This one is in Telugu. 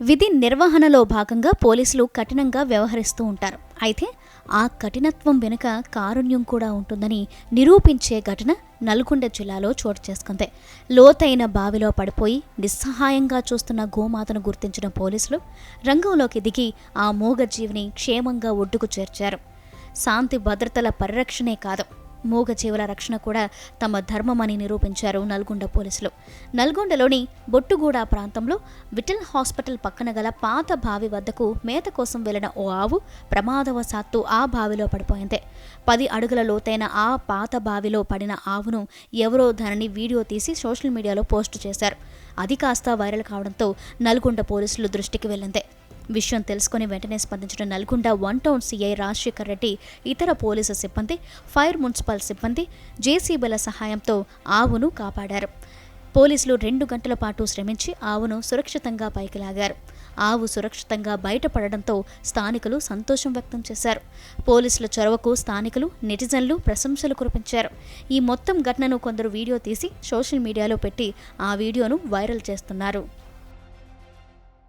విధి నిర్వహణలో భాగంగా పోలీసులు కఠినంగా వ్యవహరిస్తూ ఉంటారు. అయితే ఆ కఠినత్వం వెనుక కారుణ్యం కూడా ఉంటుందని నిరూపించే ఘటన నల్గొండ జిల్లాలో చోటు చేసుకుంది. లోతైన బావిలో పడిపోయి నిస్సహాయంగా చూస్తున్న గోమాతను గుర్తించిన పోలీసులు రంగంలోకి దిగి ఆ మూగజీవిని క్షేమంగా ఒడ్డుకు చేర్చారు. శాంతి భద్రతల పరిరక్షణే కాదు మూగజీవుల రక్షణ కూడా తమ ధర్మమని నిరూపించారు నల్గొండ పోలీసులు. నల్గొండలోని బొట్టుగూడ ప్రాంతంలో విటిల్ హాస్పిటల్ పక్కన గల పాత బావి వద్దకు మేత కోసం వెళ్ళిన ఓ ఆవు ప్రమాదవశాత్తు ఆ బావిలో పడిపోయింది. పది అడుగుల లోతైన ఆ పాత బావిలో పడిన ఆవును ఎవరో దానిని వీడియో తీసి సోషల్ మీడియాలో పోస్టు చేశారు. అది కాస్త వైరల్ కావడంతో నల్గొండ పోలీసులు దృష్టికి వెళ్ళింది. విషయం తెలుసుకుని వెంటనే స్పందించిన Nalgonda one town CI Rajashekar Reddy ఇతర పోలీసు సిబ్బంది ఫైర్ మున్సిపల్ సిబ్బంది జేసీబీల సహాయంతో ఆవును కాపాడారు. పోలీసులు రెండు గంటల పాటు శ్రమించి ఆవును సురక్షితంగా పైకి లాగారు. ఆవు సురక్షితంగా బయటపడడంతో స్థానికులు సంతోషం వ్యక్తం చేశారు. పోలీసుల చొరవకు స్థానికులు నెటిజన్లు ప్రశంసలు కురిపించారు. ఈ మొత్తం ఘటనను కొందరు వీడియో తీసి సోషల్ మీడియాలో పెట్టి ఆ వీడియోను వైరల్ చేస్తున్నారు.